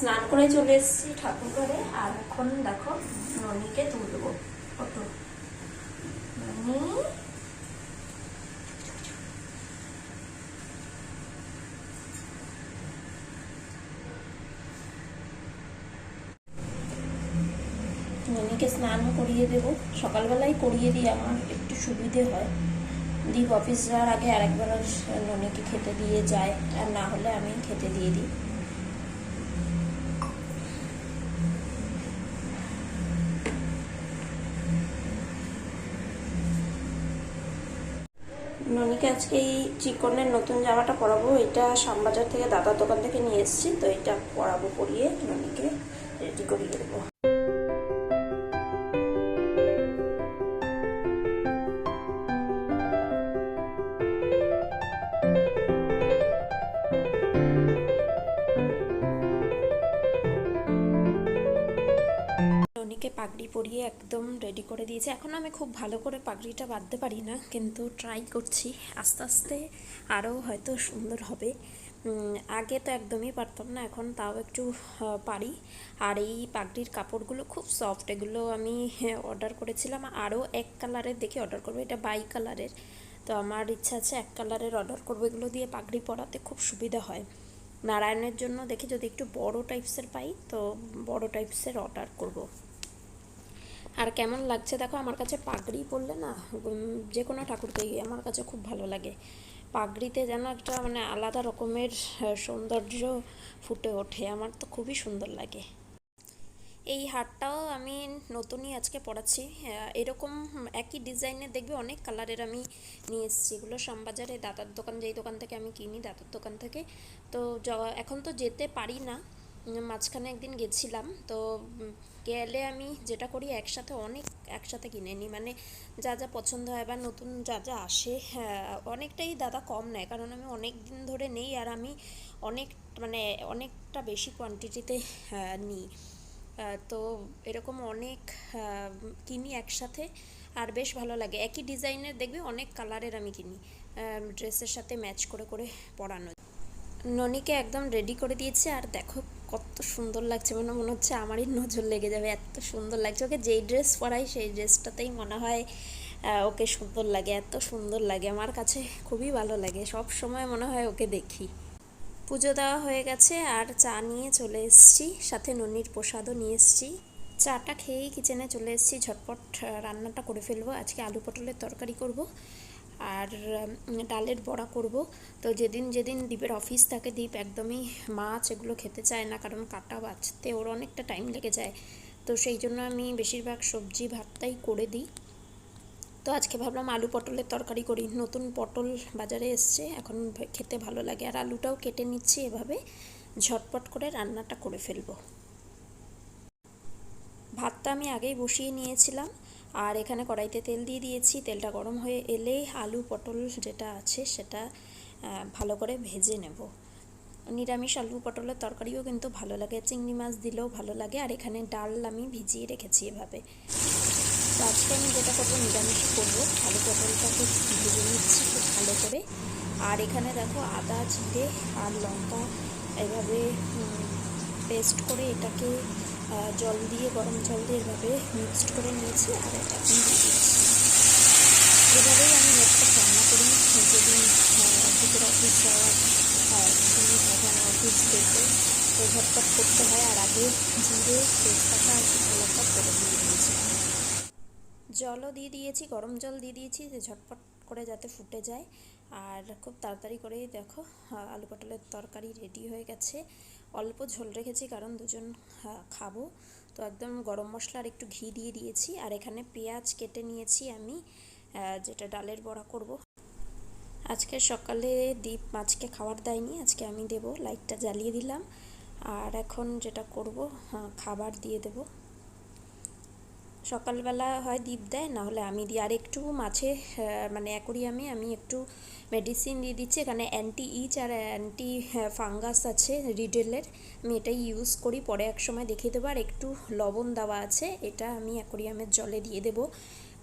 স্নান করে চলে এসেছি ঠাকুর ঘরে, আর এখন দেখো ননিকে তুলবো কত স্নান করিয়ে দেব। সকালবেলায় করিয়ে দিই, আমার একটু সুবিধে হয়। দীপ অফিস যাওয়ার আগে আরেকবার ননিকে খেতে দিয়ে যায়, আর না হলে আমি খেতে দিয়ে দিই ননিকে আজকে এই চিকনের নতুন জামাটা পরাবো, এটা শ্যামবাজার থেকে দাদার দোকান থেকে নিয়ে এসেছি, তো এটা পরাবো পরিয়ে, ননিকে রেডি করিয়ে দেবো। করে এখন আমি খুব ভালো করে পাগড়িটা বাঁধতে পারি না, কিন্তু ট্রাই করছি। আস্তে আস্তে আরও হয়তো সুন্দর হবে। আগে তো একদমই পারতাম না, এখন তাও একটু পারি। আর এই পাগড়ির কাপড়গুলো খুব সফট এগুলো আমি অর্ডার করেছিলাম। আরও এক কালারের দেখে অর্ডার করব, এটা বাই কালারের তো আমার ইচ্ছা আছে এক কালারের অর্ডার করব, এগুলো দিয়ে পাগড়ি পরাতে খুব সুবিধা হয়। নারায়ণের জন্য দেখি যদি একটু বড় টাইপসের পাই, তো বড় টাইপসের অর্ডার করব। আর কেমন লাগছে? দেখো, আমার কাছে পাগড়ি পরলে না যে কোনো ঠাকুরকেই আমার কাছে খুব ভালো লাগে। পাগড়িতে যেন একটা মানে আলাদা রকমের সৌন্দর্য ফুটে ওঠে। আমার তো খুবই সুন্দর লাগে। এই হারটাও আমি নতুনই আজকে পড়াচ্ছি এরকম একই ডিজাইনের দেখবে অনেক কালারের আমি নিয়ে এসেছি। এগুলো শ্যামবাজারে দাদার দোকান, যেই দোকান থেকে আমি কিনি, দাদার দোকান থেকে। তো এখন তো যেতে পারি না। মাঝখানে একদিন গেছিলাম। তো গেলে আমি যেটা করি একসাথে অনেক একসাথে কিনে নিই। মানে যা যা পছন্দ হয় বা নতুন যা যা আসে হ্যাঁ, অনেকটাই দাদা কম নেয়। কারণ আমি অনেক দিন ধরে নেই আর আমি অনেক মানে অনেকটা বেশি কোয়ান্টিটিতে নিই। তো এরকম অনেক কিনি একসাথে আর বেশ ভালো লাগে। একই ডিজাইনের দেখবে অনেক কালারের আমি কিনি ড্রেসের সাথে ম্যাচ করে করে পরানো ননিকে একদম রেডি করে দিয়েছে আর দেখো কত সুন্দর লাগছে মানে মনে হচ্ছে আমারই নজর লেগে যাবে, এত সুন্দর লাগছে। ওকে যেই ড্রেস পরাই সেই ড্রেসটাতেই মনে হয় ওকে সুন্দর লাগে, এত সুন্দর লাগে। আমার কাছে খুবই ভালো লাগে, সব সময় মনে হয় ওকে দেখি। পুজো দেওয়া হয়ে গেছে, আর চা নিয়ে চলে এসেছি, সাথে ননির প্রসাদও নিয়ে এসেছি। চাটা খেয়েই কিচেনে চলে এসেছি, ঝটপট রান্নাটা করে ফেলব। আজকে আলু পটলের তরকারি করব। আর ডালের বড়া করব। তো যেদিন যেদিন দ্বীপের অফিস থাকে, দ্বীপ একদমই মাছ এগুলো খেতে চায় না, কারণ কাটা বাছতে ওর অনেকটা টাইম লেগে যায়। তো সেই জন্য আমি বেশিরভাগ সবজি ভাতটাই করে দিই। তো আজকে ভাবলাম আলু পটলের তরকারি করি। নতুন পটল বাজারে এসছে, এখন খেতে ভালো লাগে। আর আলুটাও কেটে নিচ্ছি এভাবে, ঝটপট করে রান্নাটা করে ফেলব। ভাতটা আমি আগেই বসিয়ে নিয়েছিলাম। আর এখানে কড়াইতে তেল দিয়ে দিয়েছি। তেলটা গরম হয়ে এলে আলু, পটল যেটা আছে সেটা ভালো করে ভেজে নেব। নিরামিষ আলু, পটলের তরকারিও কিন্তু ভালো লাগে। চিংড়ি মাছ দিলেও ভালো লাগে। আর এখানে ডাল আমি ভিজিয়ে রেখেছি এভাবে। তো আজকে আমি যেটা করব, নিরামিষ করব। আলু পটলটাকে ভেজে নিচ্ছি খুব ভালো করে। আর এখানে দেখো আদা, জিরে আর লঙ্কা এভাবে পেস্ট করে এটাকে জল দিয়ে, গরম জল দিয়ে এভাবে মিক্সড করে নিয়েছি আর এখন এভাবেই আমি একটা রান্না করি। যেদিন অফিসের অফিস যাওয়ার তখন অফিস তো ঝটপট করতে হয় আর আগে জিরে, তেজপাতা আর শুকনো লঙ্কা করে দিয়ে দিয়েছি। জলও দিয়ে দিয়েছি, গরম জল দিয়ে দিয়েছি যে ঝটপট করে যাতে ফুটে যায়। আর খুব তাড়াতাড়ি করেই দেখো আলু পটলের তরকারি রেডি হয়ে গেছে। অল্প ঝোল রেখেছি কারণ দুজন খাব। তো একদম গরম মশলা আর একটু ঘি দিয়ে দিয়েছি। আর এখানে পেঁয়াজ কেটে নিয়েছি আমি যেটা ডালের বড়া করব। আজকে সকালে দীপ মাছকে খাবার দেয়নি, আজকে আমি দেব। লাইটটা জ্বালিয়ে দিলাম। আর এখন যেটা করব খাবার দিয়ে দেবো। সকালবেলা হয় দ্বীপ দেয় না হলে আমি দিই। আর একটু মাছে মানে অ্যাকোরিয়ামে আমি একটু মেডিসিন দিয়ে দিচ্ছি। এখানে অ্যান্টি ইচ আর অ্যান্টি ফাঙ্গাস আছে রিডেলের। আমি এটাই ইউজ করি, পরে এক সময় দেখিয়ে দেবো। আর একটু লবণ দেওয়া আছে, এটা আমি অ্যাকোরিয়ামের জলে দিয়ে দেবো।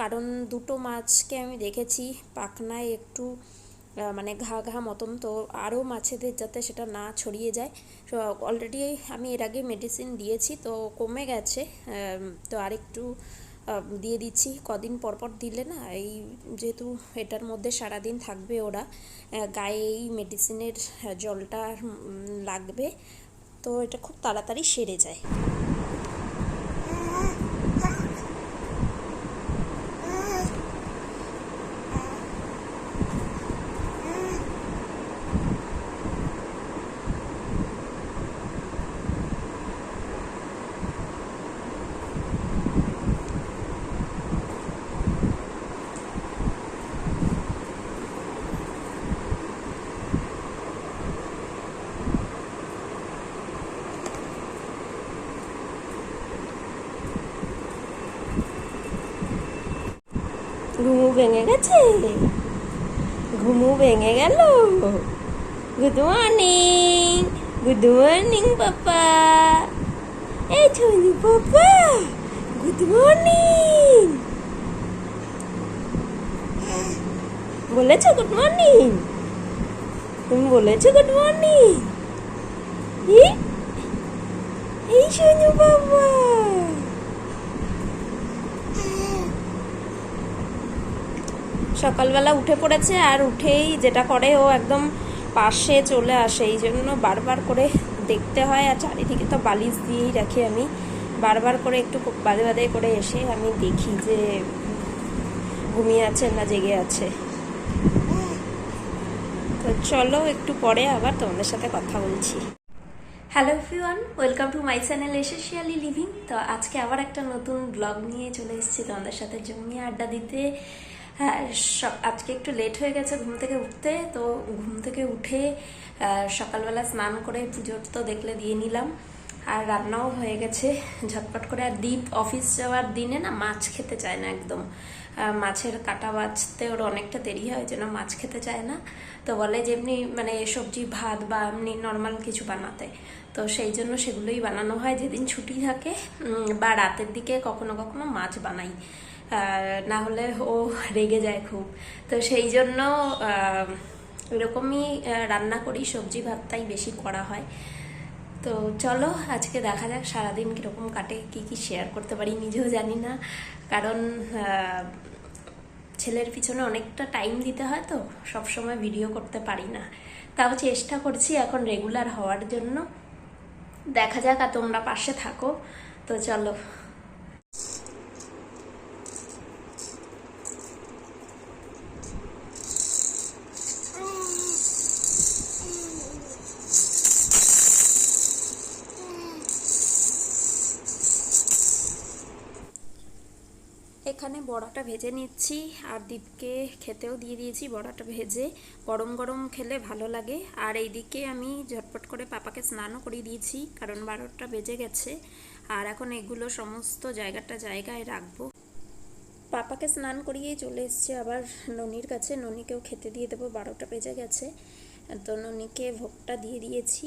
কারণ দুটো মাছকে আমি দেখেছি, পাখনায় একটু মানে ঘা ঘা মতন তো আরও মাছেদের যাতে সেটা না ছড়িয়ে যায়। অলরেডি আমি এর আগে মেডিসিন দিয়েছি, তো কমে গেছে। তো আরেকটু দিয়ে দিচ্ছি। কদিন পর পর দিলে না, এই যেহেতু এটার মধ্যে সারাদিন থাকবে ওরা গায়ে এই মেডিসিনের জলটা লাগবে। তো এটা খুব তাড়াতাড়ি সেরে যায় ঘুমু ভেঙে গেছে। ঘুমু ভেঙে গেল। Good morning good morning papa. এই ছবি পাপা গুড মর্নিং বলেছ গুড মর্নিং তুমি বলেছ গুড মর্নিং এই শোনো বাবা সকালবেলা উঠে পড়েছে আর উঠেই যেটা করে ও একদম পাশে চলে আসে। এই জন্য বারবার করে দেখতে হয় আর চারিদিকে তো বালিশ দিয়েই রাখি আমি। বারবার করে একটু বাদে বাদে করে এসে আমি দেখি যে ঘুমিয়ে আছে না জেগে আছে। তো চলো একটু পরে আবার তোমাদের সাথে কথা বলছি। Hello everyone welcome to my channel essentially living তো আজকে আবার একটা নতুন ব্লগ নিয়ে চলে এসেছি তোমাদের সাথে। জমিয়ে আড্ডা দিতে হ্যাঁ আজকে একটু লেট হয়ে গেছে ঘুম থেকে উঠতে, তো ঘুম থেকে উঠে সকালবেলা স্নান করে পুজোর তো দেখলে দিয়ে নিলাম। আর রান্নাও হয়ে গেছে। ঝটপট করে আর দীপ অফিস যাওয়ার দিনে না মাছ খেতে চায় না একদম। মাছের কাটা বাছতে ওর অনেকটা দেরি হয়, যেন মাছ খেতে চায় না। তো বলে যে এমনি মানে সবজি, ভাত বা এমনি নর্মাল কিছু বানাতে। তো সেই জন্য সেগুলোই বানানো হয়। যেদিন ছুটি থাকে বা রাতের দিকে কখনো কখনো মাছ বানাই। না হলে ও রেগে যায় খুব। তো সেই জন্য এরকমই রান্না করি, সবজি ভাতটাই বেশি করা হয়। তো চলো, আজকে দেখা যাক সারাদিন কীরকম কাটে, কি কি শেয়ার করতে পারি নিজেও জানি না। কারণ ছেলের পিছনে অনেকটা টাইম দিতে হয় তো সব সময় ভিডিও করতে পারি না। তাও চেষ্টা করছি এখন রেগুলার হওয়ার জন্য। দেখা যাক আর তোমরা পাশে থাকো। তো চলো। এখানে বড়াটা ভেজে নিচ্ছি আর দীপকে খেতেও দিয়ে দিয়েছি বড়াটা ভেজে। গরম গরম খেলে ভালো লাগে। আর এইদিকে আমি ঝটপট করে পাপাকে স্নানও করিয়ে দিয়েছি, কারণ বারোটা বেজে গেছে। আর এখন এগুলো সমস্ত জায়গাটা জায়গায় রাখব। পাপাকে স্নান করিয়েই চলে এসছে আবার ননির কাছে। ননিকেও খেতে দিয়ে দেবো, বারোটা বেজে গেছে। তো ননিকে ভোগটা দিয়ে দিয়েছি।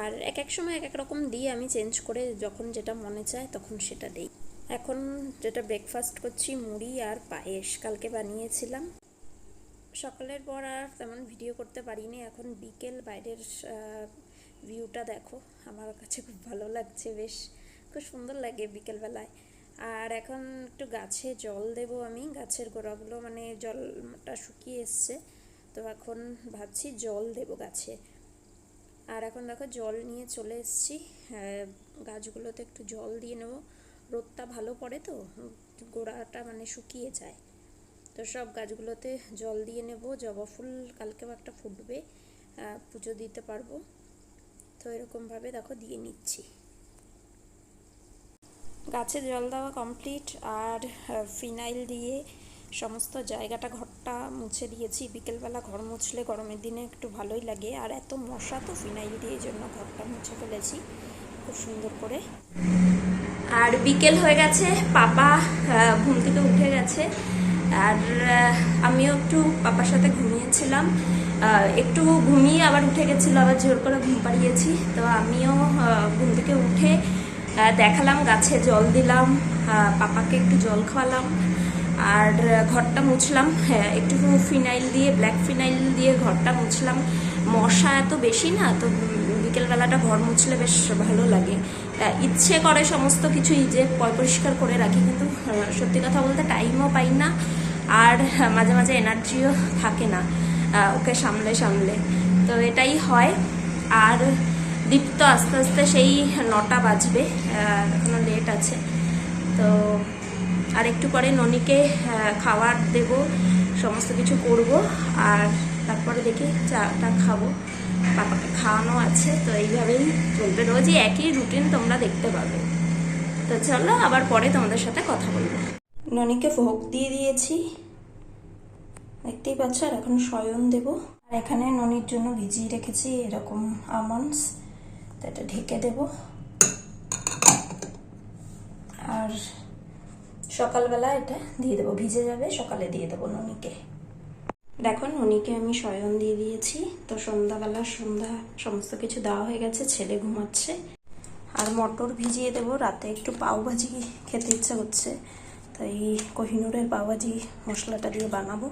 আর এক এক সময় এক এক রকম দিই, আমি চেঞ্জ করে যখন যেটা মনে চায় তখন সেটা দেই। এখন যেটা ব্রেকফাস্ট করছি, মুড়ি আর পায়েস। কালকে বানিয়েছিলাম। সকালের পর আর তেমন ভিডিও করতে পারিনি। এখন বিকেল, বাইরের ভিউটা দেখো। আমার কাছে খুব ভালো লাগছে, বেশ। খুব সুন্দর লাগে বিকেলবেলায়। আর এখন একটু গাছে জল দেব আমি। গাছের গোড়াগুলো মানে জলটা শুকিয়ে এসছে। তো এখন ভাবছি জল দেব গাছে। আর এখন দেখো জল নিয়ে চলে এসেছি। গাছগুলোতে একটু জল দিয়ে নেব। রোদটা ভালো পড়ে তো গোড়াটা মানে শুকিয়ে যায়। তো সব গাছগুলোতে জল দিয়ে নেব, জবা ফুল কালকেও একটা ফুটবে পুজো দিতে পারব। তো এরকমভাবে দেখো দিয়ে নিচ্ছি। গাছে জল দেওয়া কমপ্লিট আর ফিনাইল দিয়ে সমস্ত জায়গাটা, ঘরটা মুছে দিয়েছি। বিকেলবেলা ঘর মুছলে গরমের দিনে একটু ভালোই লাগে। আর এত মশা তো ফিনাইল দিয়ে জন্য ঘরটা মুছে ফেলেছি। খুব সুন্দর করে। আর বিকেল হয়ে গেছে, পাপা ঘুম থেকে উঠে গেছে। আর আমিও একটু পাপার সাথে ঘুমিয়েছিলাম। একটু ঘুমিয়ে আবার উঠে গেছিল, আবার জোর করে ঘুম পাড়িয়েছি। তো আমিও ঘুম থেকে উঠে দেখালাম, গাছে জল দিলাম পাপাকে একটু জল খাওয়ালাম। আর, ঘরটা মুছলাম হ্যাঁ একটু ফিনাইল দিয়ে, ব্ল্যাক ফিনাইল দিয়ে ঘরটা মুছলাম। মশা এত বেশি না, তো বিকেলবেলাটা ঘর মুছলে বেশ ভালো লাগে। ইচ্ছে করে সমস্ত কিছুই যে পরিষ্কার করে রাখি কিন্তু সত্যি কথা বলতে টাইমও পাই না আর মাঝে মাঝে এনার্জিও থাকে না ওকে সামলে সামলে। তো এটাই হয়। আর দীপ্ত আস্তে আস্তে সেই নটা বাজবে আহ, এখনও লেট আছে। তো আর একটু পরে ননিকে খাবার দেব সমস্ত কিছু করব আর তারপরে দেখি চাটা খাব। পাপাকে খাওয়ানো আছে, তো এইভাবেই চলবে। রোজই একই রুটিন তোমরা দেখতে পাবে। তো চলো, আবার পরে তোমাদের সাথে কথা বলব। ননিকে ভোগ দিয়ে দিয়েছি। দেখতেই পাচ্ছ, আর এখন শয়ন দেব। আর এখানে ননির জন্য ভিজিয়ে রেখেছি এরকম আমন্ডস তো এটা ঢেকে দেব। আর সকালবেলা এটা দিয়ে দেবো, ভিজে যাবে, সকালে দিয়ে দেবো ননিকে। দেখো, ননিকে আমি শয়ন দিয়ে দিয়েছি। তো সন্ধ্যাবেলা সন্ধ্যা সমস্ত কিছু দেওয়া হয়ে গেছে, ছেলে ঘুমাচ্ছে। আর মটর ভিজিয়ে দেবো, রাতে একটু পাও ভাজি খেতে ইচ্ছে হচ্ছে তাই কোহিনুরের পাও ভাজি মশলাটা দিয়ে বানাবো।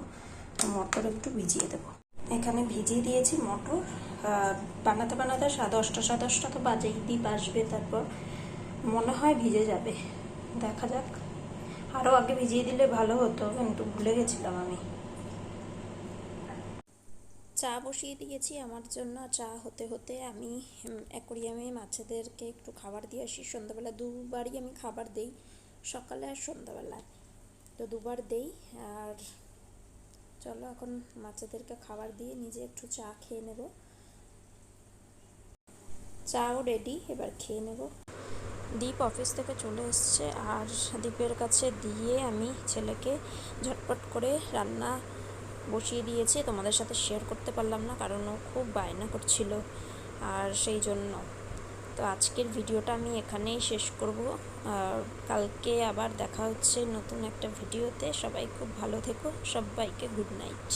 মটর একটু ভিজিয়ে দেবো। এখানে ভিজিয়ে দিয়েছি মটর। বানাতে বানাতে সাড়ে দশটা সাড়ে দশটা তো বাজেই দ্বীপ আসবে তারপর। মনে হয় ভিজে যাবে। দেখা যাক। আরও আগে ভিজিয়ে দিলে ভালো হতো, কিন্তু ভুলে গেছিলাম আমি। চা বসিয়ে দিয়েছি আমার জন্য। চা হতে হতে আমি অ্যাকোরিয়ামে মাছেদেরকে একটু খাবার দিয়ে আসি। সন্ধ্যাবেলা দুবারই আমি খাবার দেই, সকালে আর সন্ধ্যাবেলায় তো দুবার দেই, আর চলো এখন মাছেদেরকে খাবার দিয়ে নিজে একটু চা খেয়ে নেব। চাও রেডি, এবার খেয়ে নেব। দীপ অফিস থেকে চলে এসছে, আর দীপের কাছে দিয়ে আমি ছেলেকে ঝটপট করে রান্না বসিয়ে দিয়েছে, তোমাদের সাথে শেয়ার করতে পারলাম না, কারণ ও খুব বায়না করছিল, আর সেই জন্য। তো আজকের ভিডিওটা আমি এখানেই শেষ করব। আর কালকে আবার দেখা হচ্ছে নতুন একটা ভিডিওতে। সবাই খুব ভালো থেকো, সবাইকে গুড নাইট